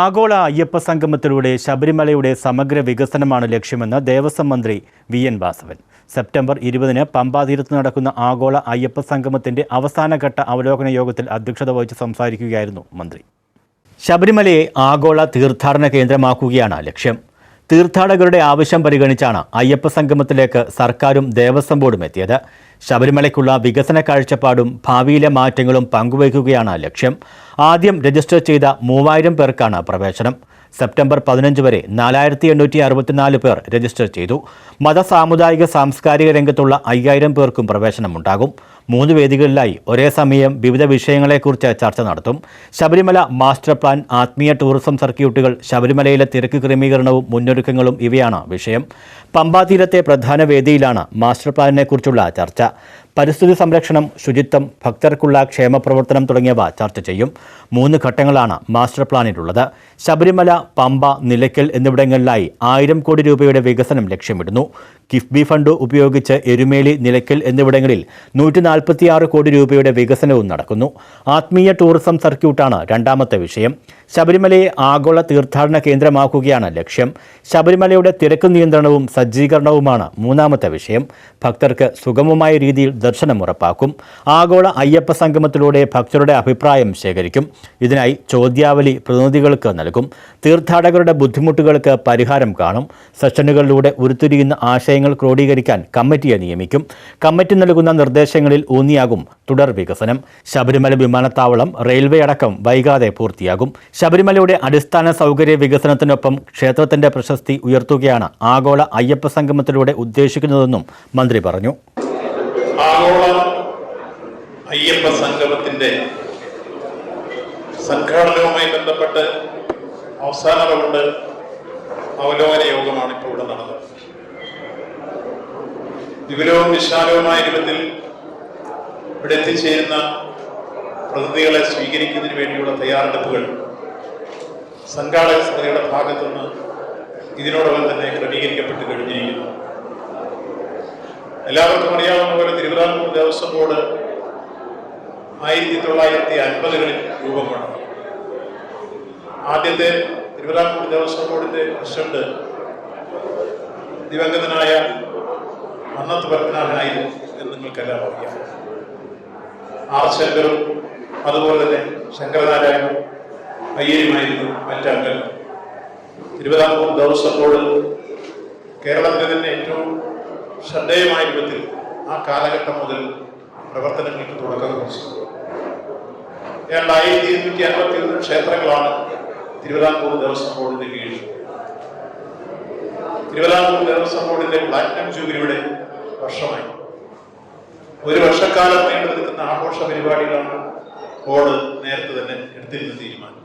ആഗോള അയ്യപ്പ സംഗമത്തിലൂടെ ശബരിമലയുടെ സമഗ്ര വികസനമാണ് ലക്ഷ്യമെന്ന് ദേവസ്വം മന്ത്രി വി എൻ വാസവൻ. സെപ്റ്റംബർ ഇരുപതിന് പമ്പാതീരത്ത് നടക്കുന്ന ആഗോള അയ്യപ്പ സംഗമത്തിന്റെ അവസാനഘട്ട അവലോകന യോഗത്തിൽ അധ്യക്ഷത വഹിച്ച് സംസാരിക്കുകയായിരുന്നു മന്ത്രി. ശബരിമലയെ ആഗോള തീർത്ഥാടന കേന്ദ്രമാക്കുകയാണ് ലക്ഷ്യം. തീർത്ഥാടകരുടെ ആവശ്യം പരിഗണിച്ചാണ് അയ്യപ്പ സംഗമത്തിലേക്ക് സർക്കാരും ദേവസ്വം ബോർഡും എത്തിയത്. ശബരിമലയ്ക്കുള്ള വികസന കാഴ്ചപ്പാടും ഭാവിയിലെ മാറ്റങ്ങളും പങ്കുവയ്ക്കുകയാണ് ലക്ഷ്യം. ആദ്യം രജിസ്റ്റർ ചെയ്ത മൂവായിരം പേർക്കാണ് പ്രവേശനം. സെപ്റ്റംബർ പതിനഞ്ച് വരെ നാലായിരത്തി എണ്ണൂറ്റി അറുപത്തിനാല് പേർ രജിസ്റ്റർ ചെയ്തു. മത സാമുദായിക സാംസ്കാരിക രംഗത്തുള്ള അയ്യായിരം പേർക്കും പ്രവേശനമുണ്ടാകും. മൂന്ന് വേദികളിലായി ഒരേ സമയം വിവിധ വിഷയങ്ങളെക്കുറിച്ച് ചർച്ച നടത്തും. ശബരിമല മാസ്റ്റർ പ്ലാൻ ആത്മീയ ടൂറിസം സർക്യൂട്ടുകൾ ശബരിമലയിലെ തിരക്ക് ക്രമീകരണവും മുന്നൊരുക്കങ്ങളും ഇവയാണ് വിഷയം. പമ്പാതീരത്തെ പ്രധാന വേദിയിലാണ് മാസ്റ്റർ പ്ലാനിനെക്കുറിച്ചുള്ള ചർച്ച. പരിസ്ഥിതി സംരക്ഷണം ശുചിത്വം ഭക്തർക്കുള്ള ക്ഷേമപ്രവർത്തനം തുടങ്ങിയവ ചർച്ച ചെയ്യും. മൂന്ന് ഘട്ടങ്ങളാണ് മാസ്റ്റർ പ്ലാനിലുള്ളത്. ശബരിമല പമ്പ നിലയ്ക്കൽ എന്നിവിടങ്ങളിലായി ആയിരം കോടി രൂപയുടെ വികസനം ലക്ഷ്യമിടുന്നു. കിഫ്ബി ഫണ്ട് ഉപയോഗിച്ച് എരുമേലി നിലയ്ക്കൽ എന്നിവിടങ്ങളിൽ നൂറ്റി കോടി രൂപയുടെ വികസനവും നടക്കുന്നു. ആത്മീയ ടൂറിസം സർക്യൂട്ടാണ് രണ്ടാമത്തെ വിഷയം. ശബരിമലയെ ആഗോള തീർത്ഥാടന കേന്ദ്രമാക്കുകയാണ് ലക്ഷ്യം. ശബരിമലയുടെ തിരക്ക് നിയന്ത്രണവും സജ്ജീകരണവുമാണ് മൂന്നാമത്തെ വിഷയം. ഭക്തർക്ക് സുഗമമായ രീതിയിൽ ദർശനം ഉറപ്പാക്കും. ആഗോള അയ്യപ്പ സംഗമത്തിലൂടെ ഭക്തരുടെ അഭിപ്രായം ശേഖരിക്കും. ഇതിനായി ചോദ്യാവലി പ്രതിനിധികൾക്ക് നൽകും. തീർത്ഥാടകരുടെ ബുദ്ധിമുട്ടുകൾക്ക് പരിഹാരം കാണും. സെഷനുകളിലൂടെ ഉരുത്തിരിയുന്ന ആശയങ്ങൾ ക്രോഡീകരിക്കാൻ കമ്മിറ്റിയെ നിയമിക്കും. കമ്മിറ്റി നൽകുന്ന നിർദ്ദേശങ്ങളിൽ ഊന്നിയാകും തുടർ വികസനം. ശബരിമല വിമാനത്താവളം റെയിൽവേ അടക്കം വൈകാതെ പൂർത്തിയാകും. ശബരിമലയുടെ അടിസ്ഥാന സൗകര്യ വികസനത്തിനൊപ്പം ക്ഷേത്രത്തിന്റെ പ്രശസ്തി ഉയർത്തുകയാണ് ആഗോള അയ്യപ്പ സംഗമത്തിലൂടെ ഉദ്ദേശിക്കുന്നതെന്നും മന്ത്രി പറഞ്ഞു. ആഗോള അയ്യപ്പ സംഗമത്തിന്റെ സംഘാടനവുമായി ബന്ധപ്പെട്ട് അവസാന റൗണ്ട് അവലോകന യോഗമാണ് ഇപ്പോൾ ഇവിടെ നടന്നത്. വിപുലവും വിശാലവുമായ രൂപത്തിൽ ഇവിടെ എത്തിച്ചേരുന്ന പ്രതിനിധികളെ സ്വീകരിക്കുന്നതിന് വേണ്ടിയുള്ള തയ്യാറെടുപ്പുകൾ സംഘാടക സഭയുടെ ഭാഗത്തുനിന്ന് ഇതിനോടകം തന്നെ ക്രമീകരിക്കപ്പെട്ട് കഴിഞ്ഞിരിക്കുന്നു. എല്ലാവർക്കും അറിയാവുന്ന പോലെ തിരുവിതാംകൂർ ദേവസ്വം ബോർഡ് ആയിരത്തി തൊള്ളായിരത്തി അൻപതുകളിൽ രൂപം കൊണ്ടു ആദ്യത്തെ തിരുവിതാംകൂർ ദേവസ്വം ബോർഡിന്റെ പ്രസിഡന്റ് ദിവംഗതനായ മന്നത്ത് പത്മനാഭനായിരുന്നു എന്ന് നിങ്ങൾക്കെല്ലാം അറിയാം. ആർ ശങ്കറും അതുപോലെ തന്നെ ശങ്കരനാരായണൻ അയ്യരുമായിരുന്നു മറ്റംഗങ്ങൾ തിരുവിതാംകൂർ ദേവസ്വം ബോർഡ് കേരളത്തിലെ തന്നെ ഏറ്റവും ശ്രദ്ധേയമായ രൂപത്തിൽ ആ കാലഘട്ടം മുതൽ പ്രവർത്തനങ്ങൾക്ക് തുടക്കം കുറിച്ചു. ഏതാണ്ട് ആയിരത്തി ഇരുന്നൂറ്റി അൻപത്തി ഒന്ന് ക്ഷേത്രങ്ങളാണ് തിരുവിതാംകൂർ ദേവസ്വം ബോർഡിന്റെ കീഴിൽ. തിരുവിതാംകൂർ ദേവസ്വം ബോർഡിന്റെ പ്ലാറ്റിനം ജൂബിലിയുടെ വർഷമായി. ഒരു വർഷക്കാലം നീണ്ടു നിൽക്കുന്ന ആഘോഷ പരിപാടികളാണ് ബോർഡ് നേരത്തെ തന്നെ എടുത്തിരുന്ന തീരുമാനം.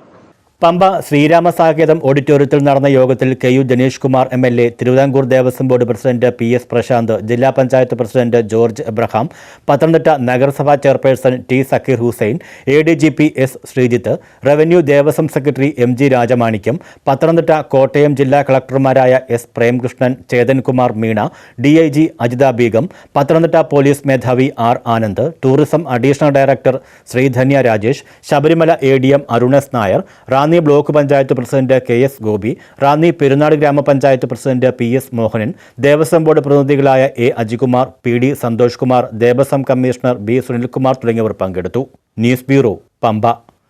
പമ്പ ശ്രീരാമസാകേതം ഓഡിറ്റോറിയത്തിൽ നടന്ന യോഗത്തിൽ K U Janeesh Kumar M L A Thiruvithamkoor Devaswom board president P S Prashanth ജില്ലാ panchayat president George Abraham Pathanamthitta നഗരസഭാ chairperson T Zakir Hussain A D G P S Sreejith revenue Devaswom secretary M G Rajamanickam Pathanamthitta Kottayam ജില്ലാ കളക്ടർമാരായ S Premkrishnan Chetankumar Meena D I G Ajitha Beegum Pathanamthitta police മേധാവി R Anand tourism additional director Sreedhanya Rajesh Sabarimala A D M Arunas Nair Ranni block panchayat president K S Gopi Ranni Perunad ഗ്രാമപഞ്ചായത്ത് president P S Mohanan Devaswom board പ്രതിനിധികളായ A Ajikumar P D Santhosh Kumar Devaswom commissioner B Sunilkumar തുടങ്ങിയവർ പങ്കെടുത്തു. News bureau Pamba.